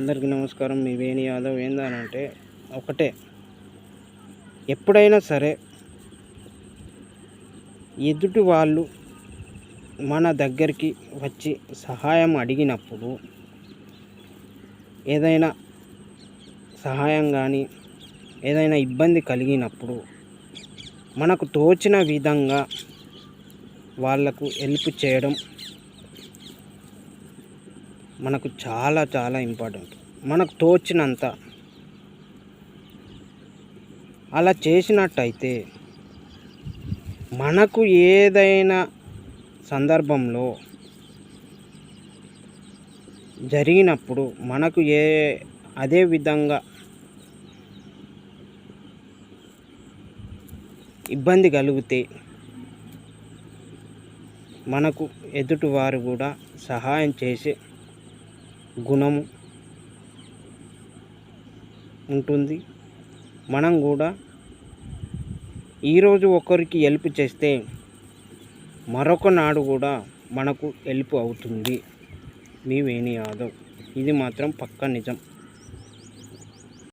అందరికీ నమస్కారం. మీ వేణి యాదవ్ ఏందనంటే ఒకటే. ఎప్పుడైనా సరే ఎదుటి వాళ్ళు మన దగ్గరికి వచ్చి సహాయం అడిగినప్పుడు ఏదైనా సహాయం కానీ ఏదైనా ఇబ్బంది కలిగినప్పుడు మనకు తోచిన విధంగా వాళ్ళకు హెల్ప్ చేయడం మనకు చాలా చాలా ఇంపార్టెంట్. మనకు తోచినంత. అలా చేసినట్టయితే మనకు ఏదైనా సందర్భంలో జరిగినప్పుడు మనకు ఏ అదే విధంగా ఇబ్బంది కలిగితే మనకు ఎదుటివారు కూడా సహాయం చేసే గుణము ఉంటుంది. మనం కూడా ఈరోజు ఒకరికి హెల్ప్ చేస్తే మరొక నాడు కూడా మనకు హెల్ప్ అవుతుంది. మీ వేణి యాదవ్. ఇది మాత్రం పక్క నిజం.